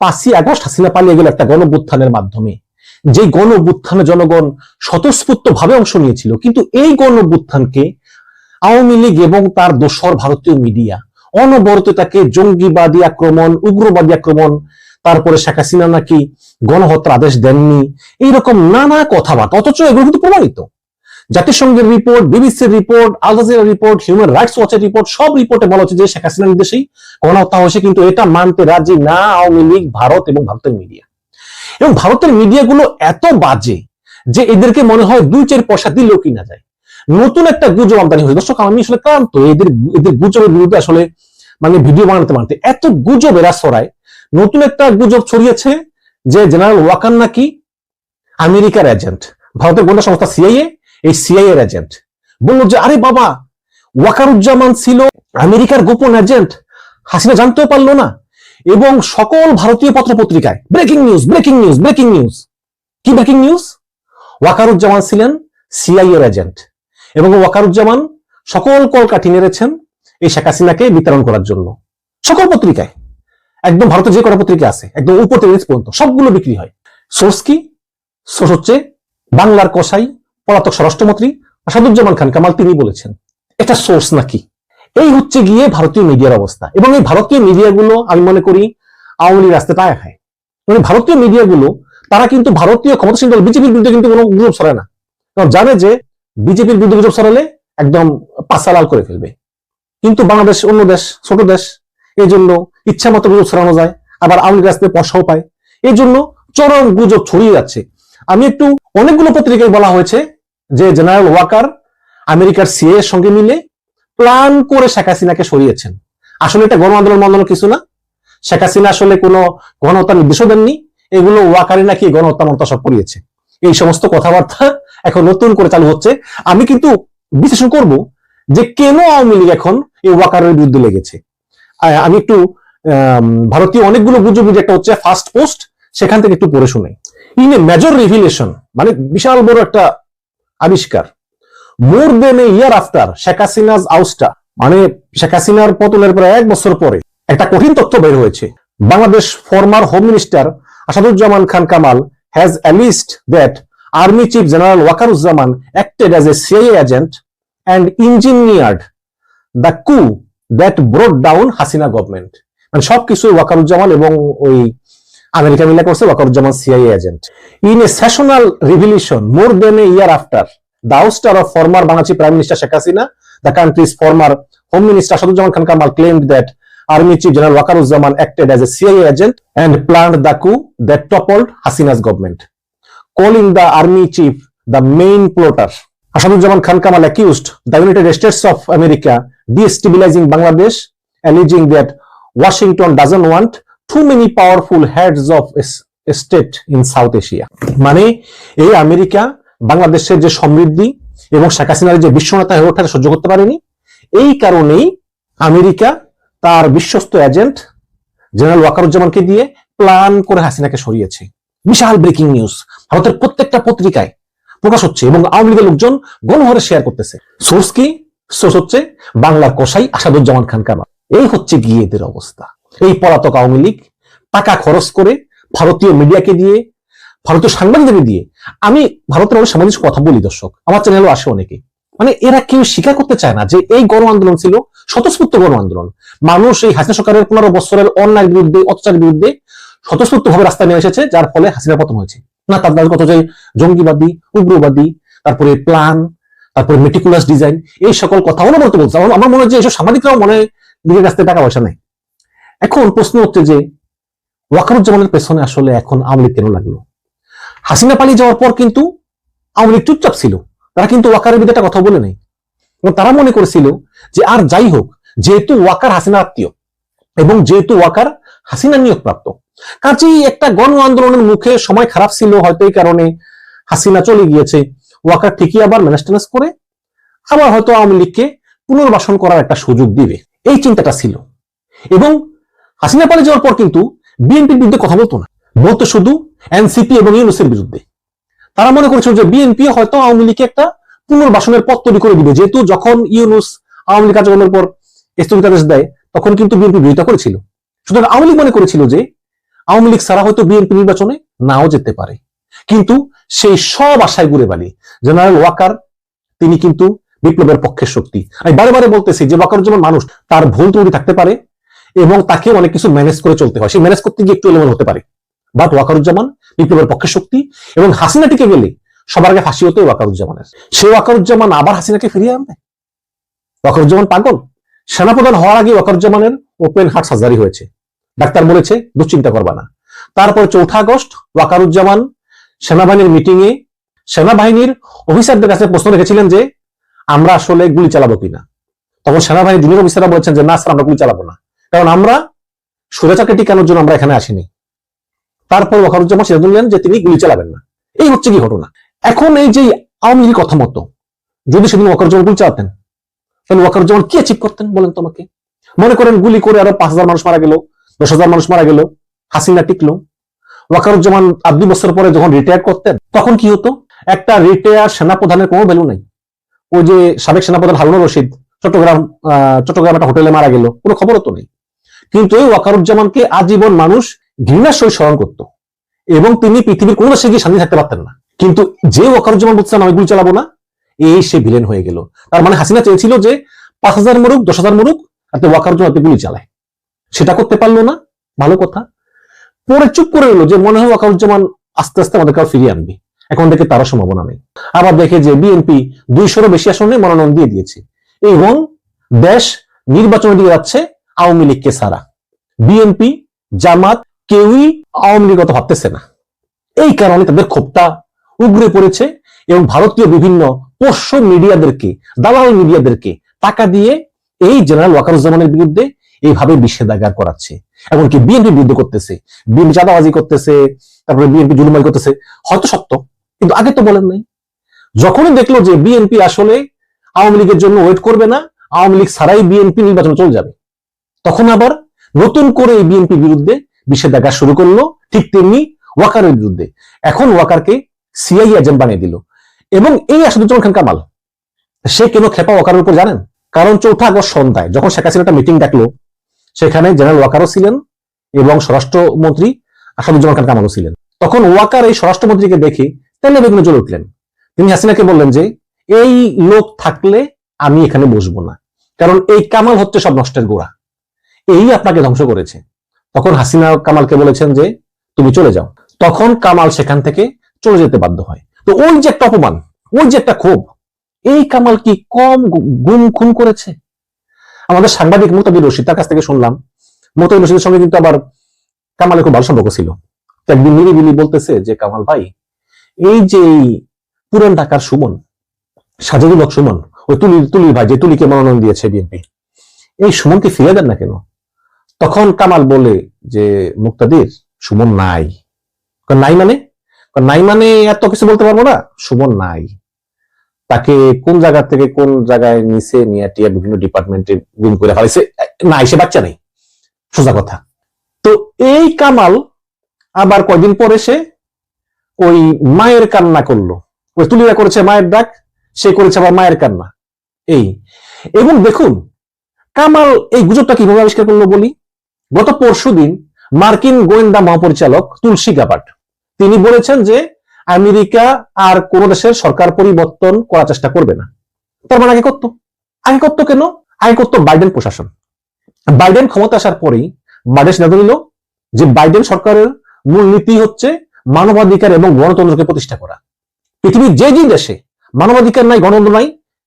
পাঁচই আগস্ট হাসিনা পালিয়ে গেল একটা গণবুত্থানের মাধ্যমে। যে গণবুত্থানে জনগণ স্বতঃস্ফূর্ত ভাবে অংশ নিয়েছিল, কিন্তু এই গণবুত্থানকে আওয়ামী লীগ এবং তার দোসর ভারতীয় মিডিয়া অনবরত তাকে জঙ্গিবাদী আক্রমণ, উগ্রবাদী আক্রমণ, তারপরে শেখ হাসিনা নাকি গণহত্যার আদেশ দেননি, এইরকম নানা কথাবার্তা, অথচ এগুলো কিন্তু প্রমাণিত। জাতিসংঘের রিপোর্ট বিবিসির report Al Jazeera report human rights ওয়াচের report সব রিপোর্টে বলা হচ্ছে যে শেখ হাসিনার নির্দেশেই গণহত্যা হয়েছে কিন্তু এটা মানতে রাজি না আওয়ামী লীগ, ভারত এবং ভারতের মিডিয়া এবং ভারতের মিডিয়াগুলো এত বাজে যে এদেরকে মনে হয় দুই চার পয়সা দিলেও কিনা যায়। নতুন একটা গুজব আমদানি হয়েছে। দর্শক, আমি আসলে ক্লান্ত। এদের এদের গুজবের বিরুদ্ধে আসলে মানে ভিডিও বানাতে বানাতে এত গুজব এরা ছড়ায়। নতুন একটা গুজব ছড়িয়েছে যে জেনারেল ওয়াকার নাকি আমেরিকার এজেন্ট ভারতের গোয়েন্দা সংস্থা সিআইএ এই সিআইএ এর এজেন্ট বলল যে, আরে বাবা, ওয়াকারুজ্জামান ছিল আমেরিকার গোপন এজেন্ট হাসিনা জানতেও পারল না। এবং সকল ভারতীয় পত্র পত্রিকায় breaking news breaking news breaking news কি ব্রেকিং নিউজ ওয়াকারুজ্জামান ছিলেন সিআইএর এজেন্ট এবং ওয়াকারুজ্জামান সকল কলকাঠি নেড়েছেন এই শেখ হাসিনাকে বিতরণ করার জন্য। সকল পত্রিকায়। একদম ভারতের যে কটা পত্রিকা আছে, একদম উপর থেকে পর্যন্ত, সবগুলো বিক্রি হয়। সোর্স কি? সোর্স হচ্ছে বাংলার কসাই পলাতক স্বরাষ্ট্রমন্ত্রী আসাদুজ্জামান খান কামাল তিনি বলেছেন, এটা সোর্স নাকি? এই হচ্ছে গিয়ে ভারতীয় মিডিয়ার অবস্থা এবং এই ভারতীয় মিডিয়াগুলো আমি মনে করি আওয়ামী লীগ রাস্তায় খায়। মানে ভারতীয় মিডিয়াগুলো, তারা কিন্তু ভারতীয় ক্ষমতাসীন দল, বিজেপির বিরুদ্ধে কিন্তু কোনো গুজব ছড়ায় না। কারণ জানে যে বিজেপির বিরুদ্ধে গুজব ছড়ালে একদম পাশা লাল করে ফেলবে। কিন্তু বাংলাদেশ অন্য দেশ, ছোট দেশ, এই জন্য ইচ্ছা মতো গুজব ছড়ানো যায়, আবার আওয়ামী রাস্তায় পয়সাও পায়। এই জন্য চরম গুজব ছড়িয়ে যাচ্ছে। আমি একটু অনেকগুলো পত্রিকায় বলা হয়েছে যে জেনারেল ওয়াকার আমেরিকার সিএ এর সঙ্গে মিলে প্ল্যান করে শেখ হাসিনাকে সরিয়েছেন। আসলে এটা গণ আন্দোলন মন্দোলন কিছু না। শেখ হাসিনা আসলে কোনো গণহত্যার নির্দেশও দেননি। এগুলো ওয়াকারি নাকি গণহত্যা মমতা সব করিয়েছে। এই সমস্ত কথাবার্তা এখন নতুন করে চালু হচ্ছে। আমি কিন্তু বিশ্লেষণ করব যে কেন আওয়ামী লীগ এখন এই ওয়াকারের বিরুদ্ধে লেগেছে। আমি একটু ভারতীয় অনেকগুলো গুজব একটা হচ্ছে ফার্স্ট পোস্ট সেখান থেকে একটু পড়ে শুনে ইন এ মেজর রিভিলেশন মানে বিশাল বড় একটা আবিষ্কার। More than a year after Sheikh Hasina's ouster. মানে শেখ হাসিনার পতনের প্রায় এক বছর পরে একটা কঠিন তথ্য বের হয়েছে। Bangladesh former home minister Asaduzzaman Khan Kamal has alleged that army chief general Wakeruzzaman acted as a CIA agent and engineered the coup that brought down Hasina government মানে সবকিছু ওয়াকারুজ্জামান এবং ওই আমেরিকা মিলে করছে Wakeruzzaman CIA agent in a sensational revelation more than a year after the ouster of former Bangladeshi Prime Minister Sheikh Hasina, the country's former Home Minister Asaduzzaman Khan Kamal claimed that Army Chief General Wakeruzzaman acted as a CIA agent and planned the coup that toppled Hasina's government. Calling the Army Chief the main plotter, Asaduzzaman Khan Kamal accused the United States of America destabilizing Bangladesh, alleging that Washington doesn't want too many powerful heads of state in South Asia. মানে এই America, বাংলাদেশের যে সমৃদ্ধি এবং শেখ হাসিনার যে বিশ্বনেতা হয়ে ওঠা সহ্য করতে পারেনি, এই কারণেই আমেরিকা তার বিশ্বস্ত এজেন্ট জেনারেল ওয়াকারুজ্জামানকে দিয়ে প্ল্যান করে হাসিনাকে সরিয়েছে। বিশাল ব্রেকিং নিউজ। ভারতের প্রত্যেকটা পত্রিকায় প্রকাশ হচ্ছে এবং আওয়ামী লীগের লোকজন গণহারে শেয়ার করতেছে। সোর্স কি? সোর্স হচ্ছে বাংলার কসাই আসাদুজ্জামান খান কামাল। এই হচ্ছে গিয়ে এদের অবস্থা। এই পলাতক আওয়ামী লীগ টাকা খরচ করে ভারতীয় মিডিয়াকে দিয়ে, ভারতীয় সাংবাদিকদের দিয়ে, আমি ভারতের অনেক সাংবাদিক কথা বলি দর্শক, আমার চ্যানেলও আসে অনেকে মানে এরা কেউ স্বীকার করতে চায় না যে এই গণ আন্দোলন ছিল স্বতঃস্ফূর্ত গণ আন্দোলন। মানুষ এই হাসিনা সরকারের পনেরো বছরের অন্যায়ের বিরুদ্ধে, অত্যাচারের বিরুদ্ধে স্বতঃস্ফূর্ত ভাবে রাস্তায় নেমে এসেছে, যার ফলে হাসিনা পতন হয়েছে। না, তার কত যে জঙ্গিবাদী, উগ্রবাদী, তারপরে প্ল্যান তারপরে মেটিকুলাস ডিজাইন এই সকল কথা অনবরত বলছে। আমার মনে হয় যে এইসব সাংবাদিকরাও মনে দিকে কাছ থেকে টাকা পয়সা নেই এখন প্রশ্ন হচ্ছে যে ওয়াকারুজ্জামানের পেছনে আসলে এখন আওয়ামী লীগ কেন লাগল? হাসিনা পালিয়ে যাওয়ার পর কিন্তু আওয়ামী লীগ চুপচাপ ছিল। তারা কিন্তু ওয়াকারের একটা কথা বলে নেই। তারা মনে করেছিল যে আর যাই হোক, যেহেতু ওয়াকার হাসিনা আত্মীয় এবং যেহেতু ওয়াকার হাসিনা নিয়োগ প্রাপ্ত কাজেই একটা গণ আন্দোলনের মুখে সময় খারাপ ছিল হয়তো এই কারণে হাসিনা চলে গিয়েছে। ওয়াকার ঠিকই আবার ম্যানেজ করে আবার হয়তো আওয়ামী লীগকে পুনর্বাসন করার একটা সুযোগ দিবে। এই চিন্তাটা ছিল। এবং হাসিনা পালিয়ে যাওয়ার পর কিন্তু বিএনপির বিরুদ্ধে কথা বলতো না। বলতো শুধু এনসিপি এবং ইউনুসের বিরুদ্ধে। তারা মনে করেছিল যে বিএনপি হয়তো আওয়ামী লীগকে একটা পুনর্বাসনের পথ তৈরি করে দিবে। যেহেতু যখন ইউনুস আওয়ামী লীগ কার্যক্রমের পর স্থগিতাদেশ দেয়, তখন কিন্তু বিএনপি বিরোধিতা করেছিল। সুতরাং আওয়ামী লীগ মনে করেছিল যে আওয়ামী লীগ ছাড়া হয়তো বিএনপি নির্বাচনে নাও যেতে পারে। কিন্তু সেই সব আশায় ঘুরে বালি জেনারেল ওয়াকার, তিনি কিন্তু বিপ্লবের পক্ষের শক্তি। আমি বারে বারে বলতেছি যে ওয়াকারুজ্জামান মানুষ, তার ভুল ত্রুটি থাকতে পারে এবং তাকে অনেক কিছু ম্যানেজ করে চলতে হয়। সেই ম্যানেজ করতে গিয়ে একটু এলোমেলো হতে পারে। বাট ওয়াকারুজ্জামান, বিপ্লবের পক্ষের শক্তি এবং হাসিনা টিকে গেলে সবার আগে ফাঁসি হতো ওয়াকারুজ্জামানের। সেই ওয়াকারুজ্জামান আবার হাসিনাকে ফিরিয়ে আনবে? ওয়াকারুজ্জামান পাগল? সেনাপ্রধান হওয়ার আগে ওয়াকারুজ্জামানের ওপেন হার্ট সার্জারি হয়েছে। ডাক্তার বলেছে দুশ্চিন্তা করবা না। তারপর চৌঠা আগস্ট, ওয়াকারুজ্জামান সেনাবাহিনীর মিটিং এ সেনাবাহিনীর অফিসারদের কাছে প্রশ্ন রেখেছিলেন যে, আমরা আসলে গুলি চালাবো কিনা? তখন সেনাবাহিনীর জুনিয়র অফিসাররা বলেছেন যে, না স্যার, আমরা গুলি চালাবো না। কারণ আমরা সুরেচাকে টিকানোর জন্য আমরা এখানে আসিনি? তারপর ওয়াকারুজ্জামান সিদ্ধান্ত নিলেন যে তিনি গুলি চালাবেন না। এই হচ্ছে কি ঘটনা। এখন এই যে আওয়ামী লীগের কথা মতো, যদি সেদিন ওয়াকারুজ্জামান গুলি চালাতেন, তাহলে ওয়াকারুজ্জামান কি অ্যাচিভ করতেন বলেন তোমাকে মনে করেন গুলি করে আরও পাঁচ হাজার মানুষ মারা গেল, দশ হাজার মানুষ মারা গেল, হাসিনা টিকলো। ওয়াকারুজ্জামান আট দুই বছর পরে যখন রিটায়ার করতেন, তখন কি হতো? একটা রিটায়ার সেনাপ্রধানের কোনো ভ্যালু নাই। ওই যে সাবেক সেনাপ্রধান হারুন রশিদ, চট্টগ্রাম চট্টগ্রাম একটা হোটেলে মারা গেল, কোনো খবরও তো নেই। কিন্তু এই ওয়াকারুজ্জামানকে আজীবন মানুষ ঘৃণার সহিত স্মরণ করত। এবং তিনি পৃথিবীর কোনো দেশে গিয়ে শান্তি থাকতে পারতেন না। কিন্তু যে ওয়াকারুজ্জামান বলছেন আমি গুলি চালাবো না, এই সে ভিলেন হয়ে গেল। তার মানে হাসিনা চেয়েছিল যে পাঁচ হাজার মরুক, দশ হাজার মরুক আর ওয়াকারুজ্জামান গুলি চালায়। সেটা করতে পারল না, ভালো কথা। পরে চুপ করে এলো যে মনে হয় ওয়াকারুজ্জামান আস্তে আস্তে আমাদেরকে আবার ফিরিয়ে আনবে। এখন দেখে তারও সম্ভাবনা নেই। আবার দেখে যে বিএনপি দুইশোরও বেশি আসনে মনোনয়ন দিয়ে দিয়েছে। এবং দেশ নির্বাচনের দিকে যাচ্ছে আওয়ামী লীগকে ছাড়া। বিএনপি জামাত কেউই আওয়ামী লীগ ভাবতেছে না। এই কারণে তাদের ক্ষোভটা উগড়ে পড়েছে এবং ভারতীয় বিভিন্ন পোষ্য মিডিয়াদেরকে, দালাল মিডিয়াদেরকে টাকা দিয়ে এই জেনারেল ওয়াকারুজ্জামানের বিরুদ্ধে এইভাবে নিষেধাজ্ঞা করাচ্ছে। এমনকি বিএনপি বিরুদ্ধে করতেছে, বিএনপি চাঁদাবাজি করতেছে, তারপরে বিএনপি জুলুমাই করতেছে। হয়তো সত্য, কিন্তু আগে তো বলেন নাই। যখনই দেখল যে বিএনপি আসলে আওয়ামী লীগের জন্য ওয়েট করবে না, আওয়ামী লীগ ছাড়াই বিএনপি নির্বাচন চলে যাবে। তখন আবার নতুন করে এই বিএনপির বিরুদ্ধে নিষেধাজ্ঞা শুরু করল, ঠিক তেমনি ওয়াকারের বিরুদ্ধে। এখন ওয়াকারকে সিআই এজেন্ট বানিয়ে দিল। এবং এই আসাদুজ্জামান খান কামাল, সে কেন খেপা ওয়াকারের উপর জানেন? কারণ চৌঠা আগস্ট সন্ধ্যায় যখন শেখ হাসিনা একটা মিটিং ডাকলো, সেখানে জেনারেল ওয়াকারও ছিলেন এবং স্বরাষ্ট্রমন্ত্রী আসাদুজ্জামান খান কামালও ছিলেন। তখন ওয়াকার এই স্বরাষ্ট্রমন্ত্রীকে দেখে তেলে বেগুনে জ্বলে উঠলেন। তিনি হাসিনাকে বললেন যে, এই লোক থাকলে আমি এখানে বসবো না। কারণ এই কামাল হচ্ছে সব নষ্টের গোড়া। এই আপনাকে ধ্বংস করেছে। তখন হাসিনা কামালকে বলেছেন যে, তুমি চলে যাও। তখন কামাল সেখান থেকে চলে যেতে বাধ্য হয়। তো ওই যে একটা অপমান, ওই যে একটা ক্ষোভ, এই কামাল কি কম গুম খুন করেছে? আমাদের সাংবাদিক মোতাবির রশিদ, তার কাছ থেকে শুনলাম। মোতাবির রশিদের সঙ্গে কিন্তু আবার কামালের খুব ভালো সম্পর্ক ছিল একদিন নিরিবিলি বলতেছে যে, কামাল ভাই, এই যে পুরান ঢাকার সুমন, সাজাদুল হক সুমন, ওই তুলি, তুলির ভাই যে তুলিকে মনোনয়ন দিয়েছে বিএনপি, এই সুমনকে ফিরে দেন না কেন? তখন কামাল বলে যে, মুক্তাদির, সুমন নাই। নাই মানে? নাই মানে এত কিছু বলতে পারব না, সুমন নাই। তাকে কোন জায়গা থেকে কোন জায়গায় নিচে নিয়ে টিয়া বিভিন্ন ডিপার্টমেন্টে গুম করে ফেলাইছে নাই, সে বাচ্চা নেই। সোজা কথা। তো এই কামাল আবার কয়দিন পরে সে ওই মায়ের কান্না করল। ওই তুলিরা করেছে মায়ের ডাক, সে করেছে আবার মায়ের কান্না। এই। এবং দেখুন, কামাল এই গুজবটা কীভাবে আবিষ্কার করল বলি? গত পরশুদিন মার্কিন গোয়েন্দা মহাপরিচালক তুলসী গাবাট তিনি বলেছেন যে আমেরিকা আর কোন দেশের সরকার পরিবর্তন করার চেষ্টা করবে না। তার মানে আগে করতো আগে করতো কেন? আগে করতো বাইডেন প্রশাসন। বাইডেন ক্ষমতা আসার পরেই বাইডেন সিদ্ধান্ত নিল যে বাইডেন সরকারের মূল নীতি হচ্ছে মানবাধিকার এবং গণতন্ত্রকে প্রতিষ্ঠা করা। পৃথিবীর যে যে দেশে মানবাধিকার নাই, গণতন্ত্র নাই,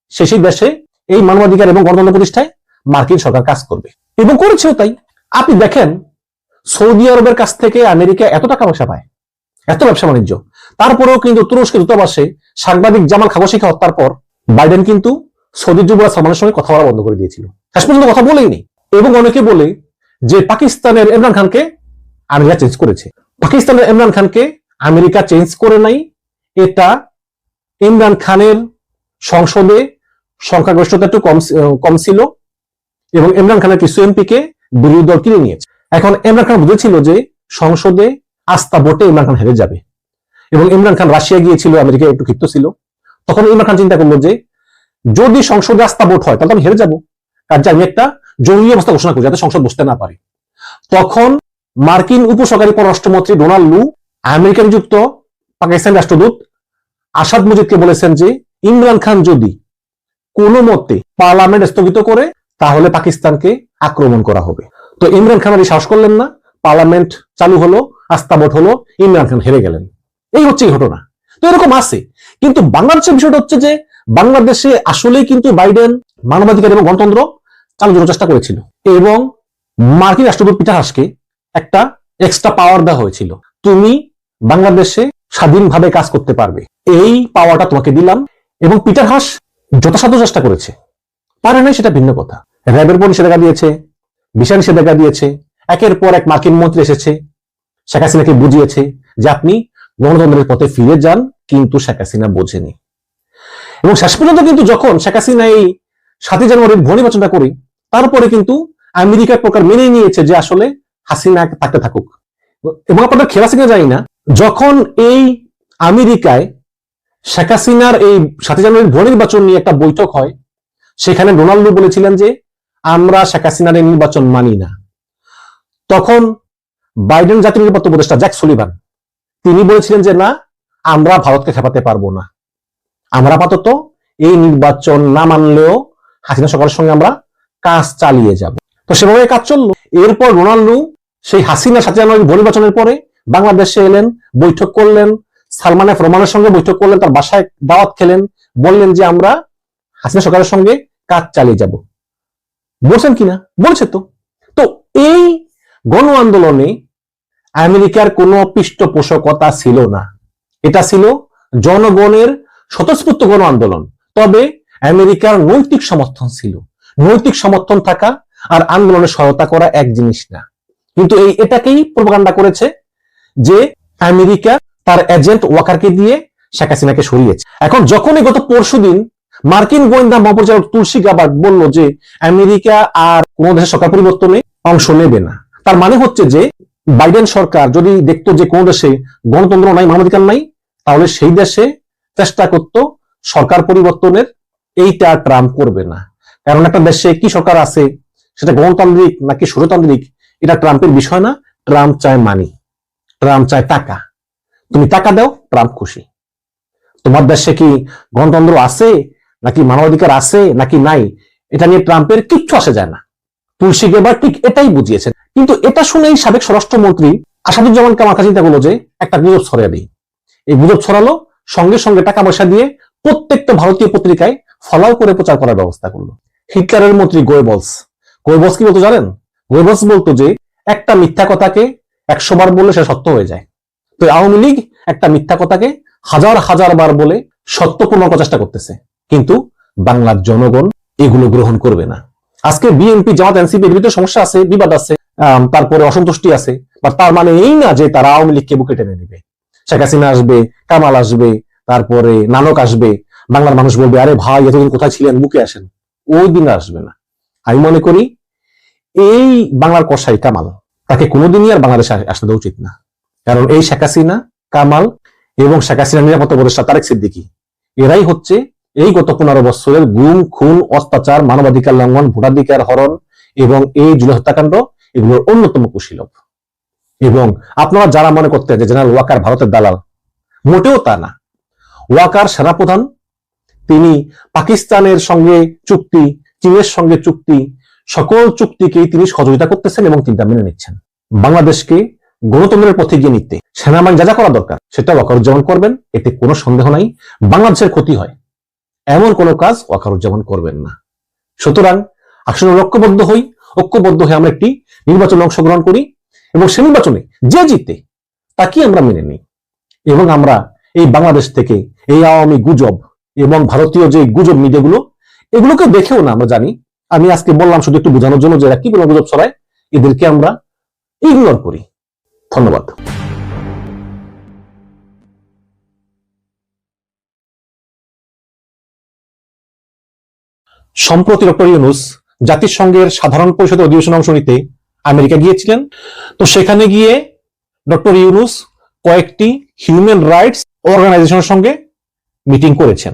সে সেই দেশে এই মানবাধিকার এবং গণতন্ত্র প্রতিষ্ঠায় মার্কিন সরকার কাজ করবে। এবং করেছেও তাই। আপনি দেখেন, সৌদি আরবের কাছ থেকে আমেরিকা এত টাকা পয়সা পায়, এত ব্যবসা বাণিজ্য। তারপরেও কিন্তু তুরস্কের দূতাবাসে সাংবাদিক জামাল খাবশিকে হত্যার পর বাইডেন কিন্তু সৌদি যুবরাজ সালমানের সঙ্গে কথা বলা বন্ধ করে দিয়েছিল। শেষ পর্যন্ত কথা বলেইনি। এবং অনেকে বলে যে পাকিস্তানের ইমরান খানকে আমেরিকা চেঞ্জ করেছে। পাকিস্তানের ইমরান খানকে আমেরিকা চেঞ্জ করে নাই, এটা ইমরান খানের সংসদে সংখ্যাগরিষ্ঠতা একটু কম কম ছিল এবং ইমরান খানের কিছু এমপিকে বিরোধী দল কিনে নিয়েছে। এখন ইমরান খান বুঝেছিল যে সংসদে আস্থা ভোটে ইমরান খান হেরে যাবে। এবং ইমরান খান রাশিয়া গিয়েছিল, আমেরিকায় একটু ক্ষিপ্ত ছিল। তখন ইমরান খান চিন্তা করল যে, যদি সংসদে আস্থা ভোট হয়, তাহলে আমি হেরে যাব। কাজে আমি একটা জরুরি অবস্থা ঘোষণা করি যাতে সংসদ বসতে না পারে। তখন মার্কিন উপসহকারী পররাষ্ট্রমন্ত্রী ডোনাল্ড লু, আমেরিকা নিযুক্ত পাকিস্তান রাষ্ট্রদূত আসাদ মুজিদকে বলেছেন যে, ইমরান খান যদি কোনো মতে পার্লামেন্ট স্থগিত করে তাহলে পাকিস্তানকে আক্রমণ করা হবে। তো ইমরান খান আর সাহস করলেন না, পার্লামেন্ট চালু হলো, আস্থা ভোট হলো, ইমরান খান হেরে গেলেন। এই হচ্ছে ঘটনা। তো এরকম আছে, কিন্তু বাংলাদেশের বিষয়টা হচ্ছে যে বাংলাদেশে আসলেই কিন্তু বাইডেন মানবাধিকার এবং গণতন্ত্র চালু করার চেষ্টা করেছিল এবং মার্কিন রাষ্ট্রপতি পিটার হাসকে একটা এক্সট্রা পাওয়ার দেওয়া হয়েছিল। তুমি বাংলাদেশে স্বাধীনভাবে কাজ করতে পারবে। এই পাওয়ারটা তোমাকে দিলাম এবং পিটার হাস যথাসাধ্য চেষ্টা করেছে। পারে নাই সেটা ভিন্ন কথা। র্যাবের পর নিষেধাজ্ঞা দিয়েছে ভিসা নিষেধাজ্ঞা দিয়েছে, একের পর এক মার্কিন মন্ত্রী এসেছে, শেখ হাসিনাকে বুঝিয়েছে যে আপনি গণতন্ত্রের পথে ফিরে যান, কিন্তু শেখ হাসিনা বোঝেনি। এবং শেষ পর্যন্ত কিন্তু যখন শেখ হাসিনা এই সাতই জানুয়ারির ভোট নির্বাচনটা করি, তারপরে কিন্তু আমেরিকা প্রকার মেনে নিয়েছে যে আসলে হাসিনা থাকতে থাকুক। এবং আপনাদের খেলা সিংহে যাই না, যখন এই আমেরিকায় শেখ হাসিনার এই সাতই জানুয়ারির ভোট নির্বাচন নিয়ে একটা বৈঠক হয়, সেখানে ডোনাল্ডো বলেছিলেন যে আমরা শেখ হাসিনার নির্বাচন মানি না। তখন বাইডেন জাতীয় নিরাপত্তা উপদেষ্টা জ্যাক সুলিভান, তিনি বলেছিলেন যে, না, আমরা ভারতকে খেপাতে পারব না। আমরা আপাতত এই নির্বাচন না মানলেও হাসিনা সরকারের সঙ্গে আমরা কাজ চালিয়ে যাব। তো সেভাবে কাজ চলল। এরপর রোনাল্ডো সেই হাসিনা সাথে ভোট নির্বাচনের পরে বাংলাদেশে এলেন, বৈঠক করলেন, সালমান এফ রহমানের সঙ্গে বৈঠক করলেন, তার বাসায় দাওয়াত খেলেন, বললেন যে, আমরা হাসিনা সরকারের সঙ্গে কাজ চালিয়ে যাব। বলছেন কিনা? বলছে তো। তো এই গণ আন্দোলনে আমেরিকার কোনো পৃষ্ঠপোষকতা ছিল না। এটা ছিল জনগণের স্বতঃস্ফূর্ত গণ আন্দোলন তবে আমেরিকার নৈতিক সমর্থন ছিল। নৈতিক সমর্থন থাকা আর আন্দোলনে সহায়তা করা এক জিনিস না। কিন্তু এই এটাকেই প্রপাগান্ডা করেছে যে আমেরিকা তার এজেন্ট ওয়াকারকে দিয়ে শেখ হাসিনাকে সরিয়েছে। এখন যখনই গত পরশুদিন মার্কিন গোয়েন্দা মহাপরিচালক তুলসী গাবার্ড বলল যে আমেরিকা আর কোন দেশের সরকার পরিবর্তনে অংশ নেবে না। তার মানে হচ্ছে যে বাইডেন সরকার যদি দেখতো যে কোন দেশে গণতন্ত্র নাই, মানবাধিকার নাই, তাহলে সেই দেশে চেষ্টা করত সরকার পরিবর্তনের। এইটা ট্রাম্প করবে না। কারণ একটা দেশে কি সরকার আছে, সেটা গণতান্ত্রিক নাকি স্বরতান্ত্রিক, এটা ট্রাম্পের বিষয় না। ট্রাম্প চায় মানি ট্রাম্প চায় টাকা। তুমি টাকা দাও, ট্রাম্প খুশি। তোমার দেশে কি গণতন্ত্র আছে? নাকি মানবাধিকার আছে, নাকি নাই, এটা নিয়ে ট্রাম্পের কিচ্ছু আসে যায় না। তুলসী গেবার ঠিক এটাই বুঝিয়েছেন কিন্তু এটা শুনেই সাবেক স্বরাষ্ট্রমন্ত্রী আসাদুজ্জামান কামাল চিন্তা করল যে একটা গুজব ছড়িয়ে দিই। এই গুজব ছড়ালো, সঙ্গে সঙ্গে টাকা পয়সা দিয়ে প্রত্যেকটা ভারতীয় পত্রিকায় ফলাও করে প্রচার করার ব্যবস্থা করল। হিটলারের মন্ত্রী গোয়েবলস। গোয়েবলস কি বলতো জানেন? গোয়েবলস বলতো যে, একটা মিথ্যা কথাকে একশো বার বললে সে সত্য হয়ে যায়। তো আওয়ামী লীগ একটা মিথ্যা কথাকে হাজার হাজার বার বলে সত্য প্রমাণ করার চেষ্টা করতেছে। কিন্তু বাংলার জনগণ এগুলো গ্রহণ করবে না। আজকে বিএনপি জামাত এনসিপি এর ভিতরে সমস্যা আছে, বিবাদ আছে তারপরে অসন্তুষ্টি আছে বা তার মানে এই না যে তারা আওয়ামী লীগকে বুকে টেনে নেবে। শেখ হাসিনা আসবে, কামাল আসবে, তারপরে নানক আসবে, বাংলার মানুষ বলবে, আরে ভাই, এতদিন কোথায় ছিলেন? বুকে আসেন। ওই দিন আসবে না। আমি মনে করি এই বাংলার কষাই কামাল, তাকে কোনোদিনই আর বাংলাদেশে আস- আসতে দেওয়া উচিত না। কারণ এই শেখ হাসিনা, কামাল এবং শেখ হাসিনা নিরাপত্তা উপদেষ্টা তারেক সিদ্দিকি, এরাই হচ্ছে এই গত পনেরো বছরের গুম, খুন, অত্যাচার, মানবাধিকার লঙ্ঘন, ভোটাধিকার হরণ এবং এই জুলাই হত্যাকাণ্ড এগুলোর অন্যতম কুশীলভ এবং আপনারা যারা মনে করতে যে জেনারেল ওয়াকার ভারতের দালাল, মোটেও তা না। ওয়াকার সেনাপ্রধান, তিনি পাকিস্তানের সঙ্গে চুক্তি, চীনের সঙ্গে চুক্তি, সকল চুক্তিকেই তিনি সহযোগিতা করতেছেন এবং তিনি মেনে নিচ্ছেন। বাংলাদেশকে গণতন্ত্রের পথে গিয়ে নিতে সেনাবাহিনী যা যা করা দরকার সেটা ওয়াকার ওয়াকারুজ্জামান করবেন, এতে কোনো সন্দেহ নাই। বাংলাদেশের ক্ষতি হয়। এমন কোনো কাজ ওয়াকারুজ্জামান করবেন না। সুতরাং আসলে ঐক্যবদ্ধ হই। ঐক্যবদ্ধ হয়ে আমরা একটি নির্বাচনে অংশগ্রহণ করি এবং সে নির্বাচনে যে জিতে তাকে আমরা মেনে নিই। এবং আমরা এই বাংলাদেশ থেকে এই আওয়ামী গুজব এবং ভারতীয় যে গুজব মিডিয়াগুলো, এগুলোকে দেখেও না আমরা জানি। আমি আজকে বললাম শুধু একটু বোঝানোর জন্য যে এরা কি বলে গুজব ছড়ায়, এদেরকে আমরা ইগনোর করি। ধন্যবাদ। সম্প্রতি ডক্টর ইউনুস জাতিসংঘের সাধারণ পরিষদের অধিবেশনে অংশ নিতে আমেরিকা গিয়েছিলেন। তো সেখানে গিয়ে ডক্টর ইউনুস কয়েকটি হিউম্যান রাইটস অর্গানাইজেশনের সঙ্গে মিটিং করেছেন।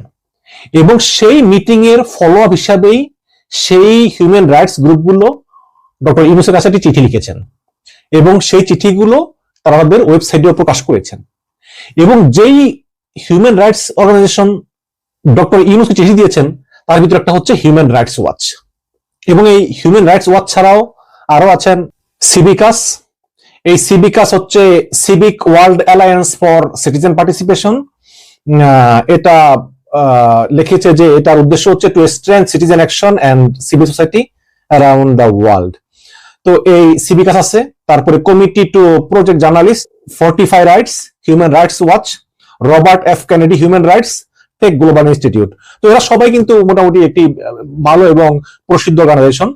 এবং সেই মিটিং এর ফলো আপ হিসাবেই সেই হিউম্যান রাইটস গ্রুপগুলো ডক্টর ইউনুসের কাছে একটি চিঠি লিখেছেন। এবং সেই চিঠিগুলো তারা তাদের ওয়েবসাইটেও প্রকাশ করেছেন। এবং যেই হিউম্যান রাইটস অর্গানাইজেশন ডক্টর ইউনুসকে চিঠি দিয়েছেন তার ভিতরে একটা হচ্ছে হিউম্যান রাইটস ওয়াচ এবং এই হিউম্যান রাইটস ওয়াচ ছাড়াও আরও আছেন সিবিকাস এই সিবিকাস হচ্ছে civic world alliance for citizen participation এটা লিখেছে যে এটার উদ্দেশ্য হচ্ছে two strength citizen action and civil society around the world তো এই সিবিকাস আছে, তারপরে committee to project journalist Fortify rights human rights watch Robert F Kennedy human rights take global institute তো এরা সবাই কিন্তু মোটামুটি একটি ভালো এবং প্রসিদ্ধ অর্গানাইজেশন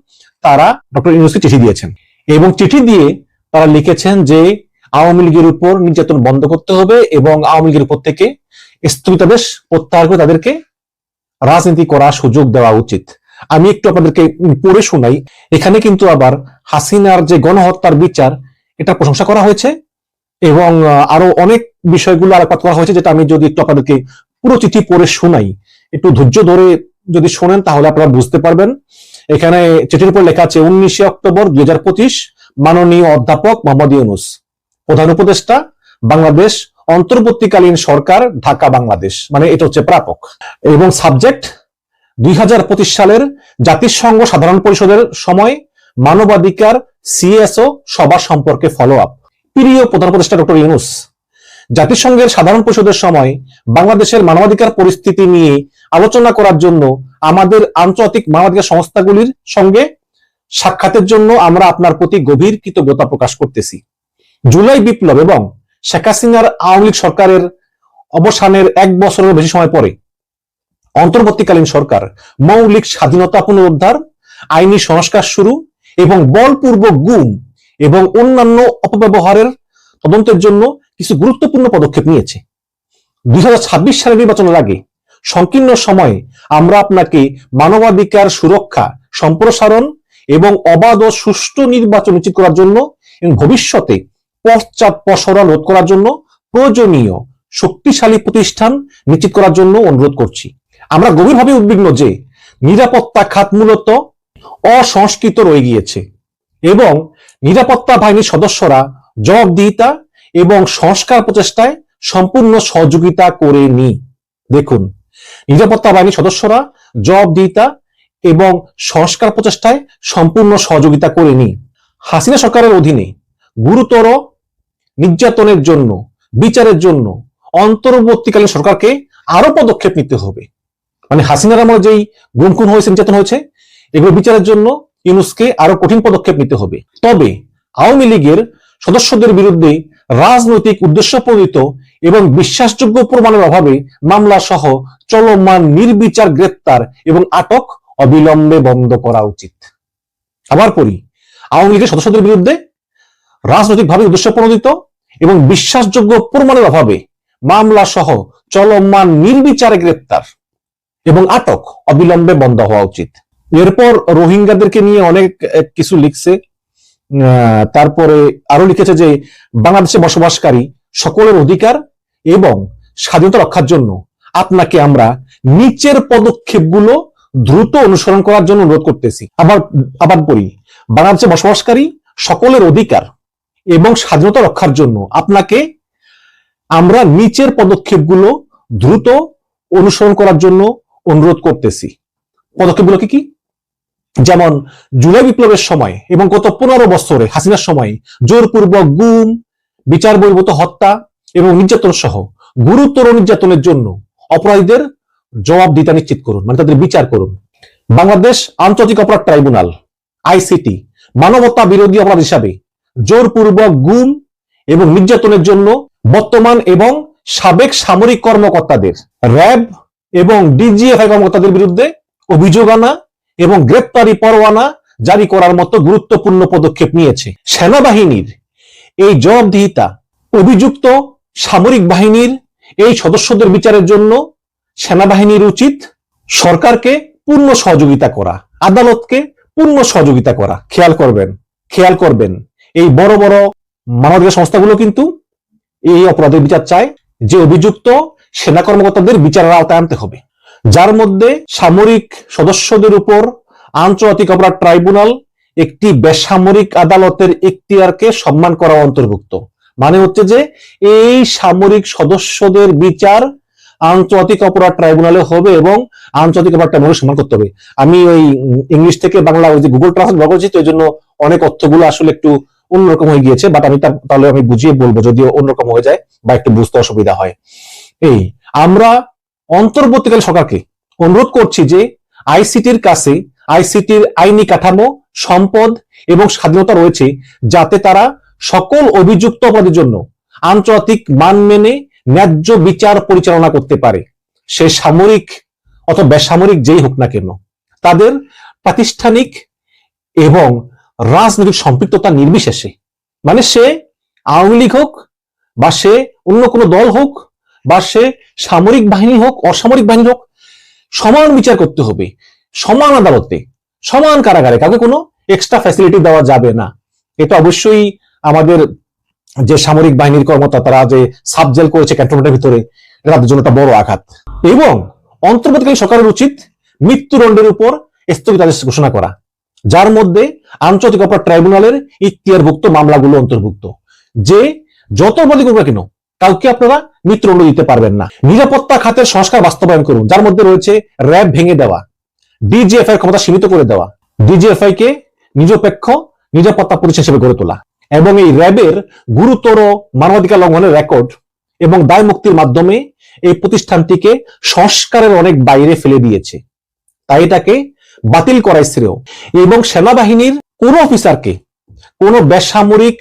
তারা ডক্টর ইউনুসকে চিঠি দিয়েছেন। এবং চিঠি দিয়ে তারা লিখেছেন যে, আওয়ামী লীগের উপর নির্যাতন বন্ধ করতে হবে এবং আওয়ামী লীগের উপর থেকে স্থগিতাদেশ প্রত্যাহার করে তাদেরকে রাজনীতি করার সুযোগ দেওয়া উচিত। আমি একটু আপনাদেরকে পড়ে শোনাই। এখানে কিন্তু আবার হাসিনার যে গণহত্যার বিচার, এটা প্রশংসা করা হয়েছে এবং আরও অনেক বিষয়গুলো আলোকপাত করা হয়েছে যেটা আমি যদি একটু আপনাদেরকে পুরো চিঠি পড়ে শোনাই। একটু ধৈর্য ধরে যদি শোনেন তাহলে আপনারা বুঝতে পারবেন। এখানে চিঠির উপর লেখা আছে, উনিশে অক্টোবর দুই হাজার পঁচিশ, মাননীয় অধ্যাপক মোহাম্মদ ইউনুস। প্রধান উপদেষ্টা, বাংলাদেশ অন্তর্বর্তীকালীন সরকার, ঢাকা, বাংলাদেশ। মানে এটা হচ্ছে প্রাপক। এবং সাবজেক্ট, দুই হাজার পঁচিশ সালের জাতিসংঘ সাধারণ পরিষদের সময় মানবাধিকার, সিএসও, সভা সম্পর্কে ফলো আপ প্রিয় প্রধান উপদেষ্টা ডক্টর ইউনুস জাতিসংঘের সাধারণ পরিষদের সময় বাংলাদেশের মানবাধিকার পরিস্থিতি নিয়ে আলোচনা করার জন্য আমাদের আন্তর্জাতিক মানবাধিকার সংস্থাগুলির সঙ্গে সাক্ষাতের জন্য আমরা আপনার প্রতি গভীর কৃতজ্ঞতা প্রকাশ করতেছি। জুলাই বিপ্লব এবং শেখ হাসিনার আওয়ামী সরকারের অবসানের এক বছরের বেশি সময় পরে অন্তর্বর্তীকালীন সরকার মৌলিক স্বাধীনতা পুনরুদ্ধার, আইনি সংস্কার শুরু এবং বলপূর্বক গুম এবং অন্যান্য অপব্যবহারের তদন্তের জন্য কিছু গুরুত্বপূর্ণ পদক্ষেপ নিয়েছে। দুই সালের নির্বাচনের আগে সংকীর্ণ সময়ে আমরা আপনাকে মানবাধিকার সুরক্ষা, সম্প্রসারণ এবং অবাধ ও সুষ্ঠু নির্বাচন নিশ্চিত করার জন্য এবং ভবিষ্যতে পশ্চাৎ প্রসারণ রোধ করার জন্য প্রয়োজনীয় শক্তিশালী প্রতিষ্ঠান নিশ্চিত করার জন্য অনুরোধ করছি। আমরা গভীরভাবে উদ্বিগ্ন যে নিরাপত্তা খাত মূলত অসংস্কৃত রয়ে গিয়েছে এবং নিরাপত্তা বাহিনীর সদস্যরা জবাবদিহিতা এবং সংস্কার প্রচেষ্টায় সম্পূর্ণ সহযোগিতা করেনি দেখুন, নিরাপত্তা বাহিনীর সদস্যরা জবাবদিহিতা এবং সংস্কার প্রচেষ্টায় সম্পূর্ণ সহযোগিতা করেনি হাসিনা সরকারের অধীনে গুরুতর নির্যাতনের জন্য, বিচারের জন্য অন্তর্বর্তীকালীন সরকারকে আরও পদক্ষেপ নিতে হবে। মানে হাসিনার আমলে যেই গুমখুন হয়েছে, নির্যাতন হয়েছে, এগুলো বিচারের জন্য ইউনুসকে আরও কঠিন পদক্ষেপ নিতে হবে। তবে আওয়ামী লীগের সদস্যদের বিরুদ্ধে রাজনৈতিক উদ্দেশ্য প্রণীত এবং বিশ্বাসযোগ্য প্রমাণের অভাবে মামলা সহ চলমান নির্বিচার গ্রেপ্তার এবং আটক অবিলম্বে বন্ধ করা উচিত। আবার পড়ি আওয়ামী লীগের সদস্যদের বিরুদ্ধে রাজনৈতিকভাবে উদ্দেশ্য প্রণোদিত এবং বিশ্বাসযোগ্য প্রমাণের অভাবে মামলা সহ চলমান নির্বিচারে গ্রেপ্তার এবং আটক অবিলম্বে বন্ধ হওয়া উচিত। এরপর রোহিঙ্গাদেরকে নিয়ে অনেক কিছু লিখছে। তারপরে আরও লিখেছে যে, বাংলাদেশে বসবাসকারী সকলের অধিকার এবং স্বাধীনতা রক্ষার জন্য আপনাকে আমরা নিচের পদক্ষেপগুলো দ্রুত অনুসরণ করার জন্য অনুরোধ করতেছি। আবার আবার পড়ি বাংলাদেশে বসবাসকারী সকলের অধিকার এবং স্বাধীনতা রক্ষার জন্য আপনাকে আমরা নিচের পদক্ষেপগুলো দ্রুত অনুসরণ করার জন্য অনুরোধ করতেছি। পদক্ষেপগুলো কি কি? যেমন জুলাই বিপ্লবের সময় এবং গত পনেরো বছরে হাসিনার সময় জোরপূর্বক গুম, বিচার বহির্ভূত হত্যা এবং নির্যাতন সহ গুরুতর নির্যাতনের জন্য অপরাধীদের জবাব দিতে নিশ্চিত করুন মানে তাদের বিচার করুন। বাংলাদেশ আন্তর্জাতিক অপরাধ ট্রাইব্যুনাল, আইসিটি, মানবতা বিরোধী অপরাধ হিসাবে জোরপূর্বক গুম এবং নির্যাতনের জন্য বর্তমান এবং সাবেক সামরিক কর্মকর্তাদের, র্যাব এবং ডিজিএফআই কর্মকর্তাদের বিরুদ্ধে অভিযোগ আনা এবং গ্রেপ্তারি পরোয়ানা জারি করার মতো গুরুত্বপূর্ণ পদক্ষেপ নিয়েছে। সেনাবাহিনীর এই জবাবদিহিতা অভিযুক্ত সামরিক বাহিনীর এই সদস্যদের বিচারের জন্য সেনাবাহিনীর উচিত সরকারকে পূর্ণ সহযোগিতা করা, আদালতকে পূর্ণ সহযোগিতা করা। খেয়াল করবেন খেয়াল করবেন। এই বড় বড় মানবাধিকার সংস্থাগুলো কিন্তু এই অপরাধের বিচার চায় যে অভিযুক্ত সেনা কর্মকর্তাদের বিচারের আওতায় আনতে হবে। যার মধ্যে সামরিক সদস্যদের উপর আন্তর্জাতিক অপরাধ ট্রাইব্যুনাল একটি বেসামরিক আদালতের ইখতিয়ারকে সম্মান করা অন্তর্ভুক্ত। মানে হচ্ছে যে, এই সামরিক সদস্যদের বিচার আন্তর্জাতিক অপরাধ ট্রাইব্যুনালে হবে এবং আন্তর্জাতিক অপরাধ ট্রাইব্যুনাল সম্মান করতে হবে। আমি ওই ইংলিশ থেকে বাংলা ওই যে গুগল ট্রান্সলেট ব্যবহার করছি, তো এই জন্য অনেক অর্থগুলো আসলে একটু অন্যরকম হয়ে গিয়েছে বাট আমি তাহলে আমি বুঝিয়ে বলব, যদিও অন্যরকম হয়ে যায় বা একটু বুঝতে অসুবিধা হয়। এই, আমরা অন্তর্বর্তীকালীন সরকারকে অনুরোধ করছি যে আইসিটির কাছে আইসিটির আইনি কাঠামো, সম্পদ এবং স্বাধীনতা রয়েছে যাতে তারা সকল অভিযুক্ত অপরাধের জন্য আন্তর্জাতিক মান মেনে ন্যায্য বিচার পরিচালনা করতে পারে। সে সামরিক অথবা বেসামরিক যেই হোক না কেন, তাদের প্রাতিষ্ঠানিক এবং রাজনৈতিক সম্পৃক্ততা নির্বিশেষে। মানে সে আওয়ামী লীগ হোক বা সে অন্য কোনো দল হোক বা সে সামরিক বাহিনী হোক, অসামরিক বাহিনী হোক, সমান বিচার করতে হবে, সমান আদালতে, সমান কারাগারে। কাউকে কোনো এক্সট্রা ফ্যাসিলিটি দেওয়া যাবে না। এটা অবশ্যই আমাদের যে সামরিক বাহিনীর কর্মকর্তা, তারা যে সাব জেল করেছে ক্যান্টনমেন্টের ভিতরে, এটা তাদের জন্য একটা বড় আঘাত। এবং অন্তর্বর্তীকালীন সরকারের উচিত মৃত্যুদণ্ডের উপর স্থগিতাদেশ ঘোষণা করা, যার মধ্যে আন্তর্জাতিক অপরাধ ট্রাইব্যুনালের ইখতিয়ারভুক্ত মামলাগুলো অন্তর্ভুক্ত, যে যত অপরাধী করবে কেন কাউকে আপনারা মৃত্যুদণ্ড দিতে পারবেন না। নিরাপত্তা খাতের সংস্কার বাস্তবায়ন করুন, যার মধ্যে রয়েছে র্যাব ভেঙে দেওয়া ডিজিএফআই এর ক্ষমতা সীমিত করে দেওয়া ডিজিএফআই কে নিরপেক্ষ, নিরাপত্তা পরিষেবা হিসেবে গড়ে তোলা এবং এই র্যাবের গুরুতর মানবাধিকার লঙ্ঘনের রেকর্ড এবং দায় মুক্তির মাধ্যমে এই প্রতিষ্ঠানটিকে সংস্কারের অনেক বাইরে ফেলে দিয়েছে। তাই এটাকে বাতিল করাই শ্রেয় এবং সেনাবাহিনীর কোন অফিসারকে কোন বেসামরিক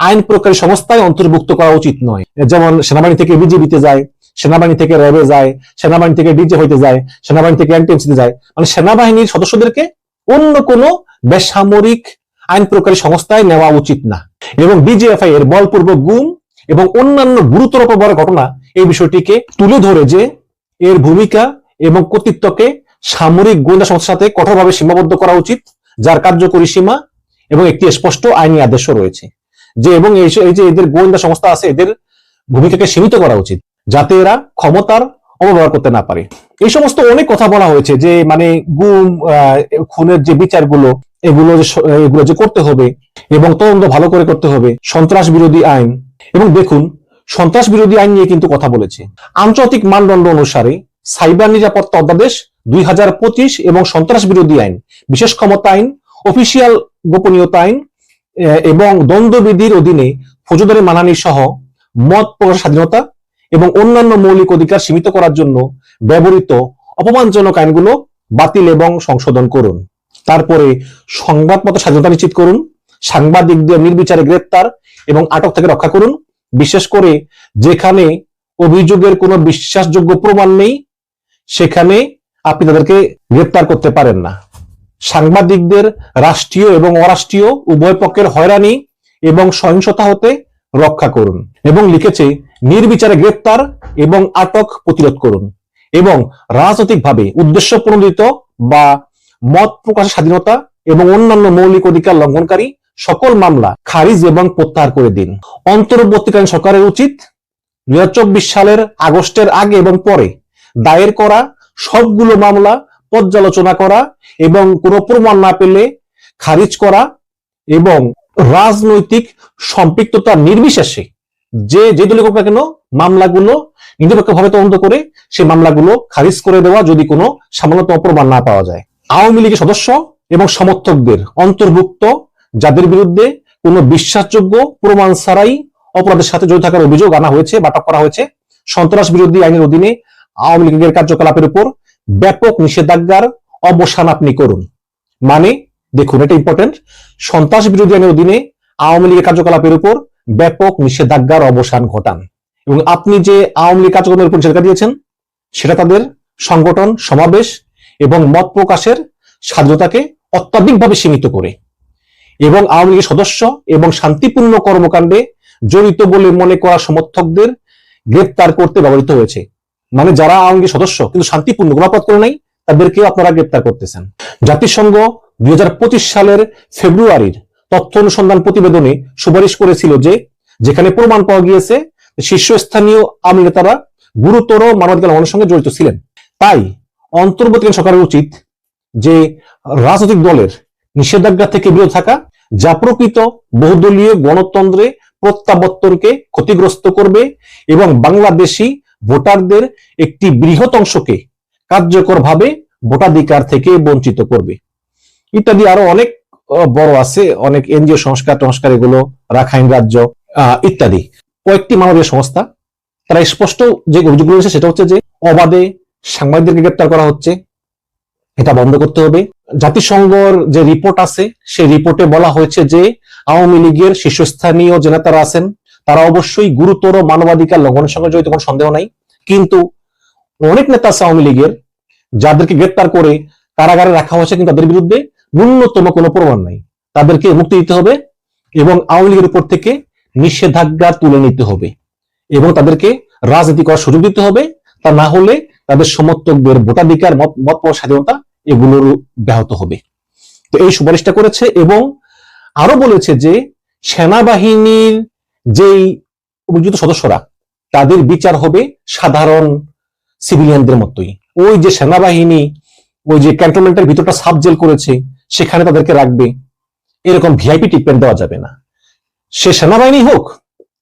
আইন প্রকারী সংস্থায় অন্তর্ভুক্ত করা উচিত নয়। যেমন সেনাবাহিনী থেকে বিজেপিতে যায়, সেনাবাহিনী থেকে র্যাবে যায়, সেনাবাহিনী থেকে ডিজে হইতে যায়, সেনাবাহিনী থেকে এনটিএমসিতে যায়। মানে সেনাবাহিনীর সদস্যদেরকে অন্য কোনো বেসামরিক আইন প্রকারী সংস্থায় নেওয়া উচিত না। এবং ডিজিএফআই এর বলপূর্বক গুম এবং অন্যান্য গুরুতর বড় ঘটনা এই বিষয়টিকে তুলে ধরে যে এর ভূমিকা এবং কর্তৃত্বকে সামরিক গোয়েন্দা সংস্থার সাথে কঠোরভাবে সীমাবদ্ধ করা উচিত, যার কার্যকরী সীমা এবং একটি স্পষ্ট আইনি আদেশও রয়েছে। যে এবং এই যে এদের গোয়েন্দা সংস্থা আছে, এদের ভূমিকাকে সীমিত করা উচিত, যাতে এরা ক্ষমতার অপব্যবহার করতে না পারে। এই সমস্ত অনেক কথা বলা হয়েছে যে মানে গুম খুনের যে বিচারগুলো, এগুলো এগুলো যে করতে হবে এবং তদন্ত ভালো করে করতে হবে, সন্ত্রাস বিরোধী আইন। এবং দেখুন, সন্ত্রাস বিরোধী আইন নিয়ে কিন্তু কথা বলেছে। আন্তর্জাতিক মানদণ্ড অনুসারে সাইবার নিরাপত্তা অধ্যাদেশ দুই হাজার পঁচিশ এবং সন্ত্রাস বিরোধী আইন, বিশেষ ক্ষমতা আইন, অফিসিয়াল গোপনীয়তা আইন এবং দ্বন্দ্ববিধির অধীনে ফৌজদারি মানানি সহ মত প্রকাশ স্বাধীনতা এবং অন্যান্য মৌলিক অধিকার সীমিত করার জন্য ব্যবহৃত অপমানজনক আইনগুলো বাতিল এবং সংশোধন করুন। তারপরে সংবাদপত্র স্বাধীনতা নিশ্চিত করুন, সাংবাদিকদের নির্বিচারে গ্রেপ্তার এবং আটক থেকে রক্ষা করুন। বিশেষ করে যেখানে অভিযোগের কোনো বিশ্বাসযোগ্য প্রমাণ নেই, সেখানে আপনি তাদেরকে গ্রেপ্তার করতে পারেন না। সাংবাদিকদের রাষ্ট্রীয় এবং অরাষ্ট্রীয় উভয় পক্ষের হয়রানি এবং সহিংসতা হতে রক্ষা করুন এবং লিখেছে, নির্বিচারে গ্রেপ্তার এবং আটক প্রতিরোধ করুন এবং রাজনৈতিকভাবে উদ্দেশ্য প্রণোদিত বা মত প্রকাশের স্বাধীনতা এবং অন্যান্য মৌলিক অধিকার লঙ্ঘনকারী সকল মামলা খারিজ এবং প্রত্যাহার করে দিন। অন্তর্বর্তীকালীন সরকারের উচিত দুই সালের আগস্টের আগে এবং পরে দায়ের করা সবগুলো মামলা পর্যালোচনা করা এবং কোনো প্রমাণ না পেলে খারিজ করা এবং রাজনৈতিক সম্পৃক্ততা নির্বিশেষে যে যে দলীয় হোক কেন মামলাগুলো নিরপেক্ষভাবে তদন্ত করে সেই মামলাগুলো খারিজ করে দেওয়া যদি কোনো সামান্যতম প্রমাণ না পাওয়া যায়। আওয়ামী লীগের সদস্য এবং সমর্থকদের অন্তর্ভুক্ত যাদের বিরুদ্ধে কোনো বিশ্বাসযোগ্য প্রমাণ ছাড়াই অপরাধের সাথে জড়িত থাকার অভিযোগ আনা হয়েছে বা করা হয়েছে, সন্ত্রাস বিরোধী আইনের অধীনে আওয়ামী লীগের কার্যকলাপের উপর ব্যাপক নিষেধাজ্ঞার অবসান আপনি করুন। মানে দেখুন, এটা ইম্পর্টেন্ট সন্ত্রাস বিরোধী আইনের অধীনে আওয়ামী লীগের কার্যকলাপের উপর ব্যাপক নিষেধাজ্ঞার অবসান ঘটান। এবং আপনি যে আওয়ামী লীগ কার্যক্রমের উপর নিষেধাজ্ঞা দিয়েছেন, সেটা তাদের সংগঠন, সমাবেশ এবং মত প্রকাশের স্বাধীনতাকে অত্যাধিকভাবে সীমিত করে। এবং আওয়ামী লীগের সদস্য এবং শান্তিপূর্ণ কর্মকাণ্ডে জড়িত বলে মনে করা সমর্থকদের গ্রেপ্তার করতে ব্যবহৃত হয়েছে। মানে যারা আওয়ামী সদস্য, কিন্তু শান্তিপূর্ণ গোলাপত করে নাই, তাদেরকেও আপনারা গ্রেপ্তার করতেছেন। জাতিসংঘ দুই সালের ফেব্রুয়ারির তথ্য অনুসন্ধান প্রতিবেদনে সুপারিশ করেছিল যে, যেখানে প্রমাণ পাওয়া গিয়েছে শীর্ষস্থানীয় আওয়ামী নেতারা গুরুতর মানবাধিকার লঙ্ঘনের সঙ্গে জড়িত ছিলেন। তাই অন্তর্বর্তীকালীন সরকারের উচিত যে, রাজনৈতিক দলের নিষেধাজ্ঞা থেকে বিরত থাকা, যা প্রকৃত বহুদলীয় গণতন্ত্রে প্রত্যাবর্তনকে ক্ষতিগ্রস্ত করবে এবং বাংলাদেশি ভোটারদের একটি বৃহৎ অংশকে কার্যকরভাবে ভোটাধিকার থেকে বঞ্চিত করবে। ইত্যাদি আরও অনেক বড় আছে, অনেক এনজিও সংস্কার টংস্কার এগুলো, রাখাইন রাজ্য ইত্যাদি। কয়েকটি মানবীয় সংস্থা, তারা স্পষ্ট যে অভিযোগগুলো রয়েছে সেটা হচ্ছে যে অবাধে সাংবাদিকদেরকে গ্রেপ্তার করা হচ্ছে, এটা বন্ধ করতে হবে। জাতিসংঘর যে রিপোর্ট আছে, সেই রিপোর্টে বলা হয়েছে যে আওয়ামী লীগের শীর্ষস্থানীয় যে নেতারা আছেন তারা অবশ্যই গুরুতর মানবাধিকার লঙ্ঘনের সঙ্গে জড়িত, কোনো সন্দেহ নাই। কিন্তু অনেক নেতা আছে আওয়ামী লীগের, যাদেরকে গ্রেপ্তার করে কারাগারে রাখা হয়েছে কিন্তু তাদের বিরুদ্ধে ন্যূনতম কোনো প্রমাণ নাই। তাদেরকে মুক্তি দিতে হবে এবং আওয়ামী লীগের উপর থেকে নিষেধাজ্ঞা তুলে নিতে হবে এবং তাদেরকে রাজনীতি করার সুযোগ দিতে হবে। তা না হলে তাদের সমর্থকদের ভোটাধিকার, মত মত স্বাধীনতা এগুলোর ব্যাহত হবে। তো এই সুপারিশটা করেছে এবং আরও বলেছে যে সেনাবাহিনীর যেই অভিযুক্ত সদস্যরা, তাদের বিচার হবে সাধারণ সিভিলিয়ানদের মতোই। ওই যে সেনাবাহিনী, ওই যে ক্যান্টনমেন্টের ভিতরটা সাব জেল করেছে, সেখানে তাদেরকে রাখবে, এরকম ভিআইপি ট্রিটমেন্ট দেওয়া যাবে না। সে সেনাবাহিনী হোক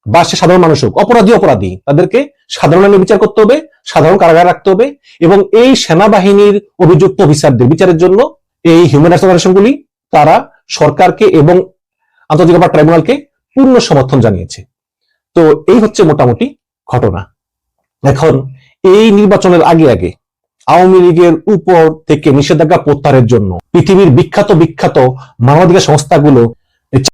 বা সে সাধারণ মানুষ হোক, অপরাধী অপরাধী, তাদেরকে সাধারণ বিচার করতে হবে, সাধারণ কারাগার রাখতে হবে এবং এই সেনাবাহিনীর অভিযুক্ত অফিসারদের বিচারের জন্য এই হিউম্যান রাইটস অর্গানাইজেশনগুলি তারা সরকারকে এবং আন্তর্জাতিক ট্রাইব্যুনালকে পূর্ণ সমর্থন জানিয়েছে। তো এই হচ্ছে মোটামুটি ঘটনা। এখন এই নির্বাচনের আগে আগে আওয়ামী লীগের উপর থেকে নিষেধাজ্ঞা প্রত্যাহারের জন্য পৃথিবীর বিখ্যাত বিখ্যাত মানবাধিকার সংস্থাগুলো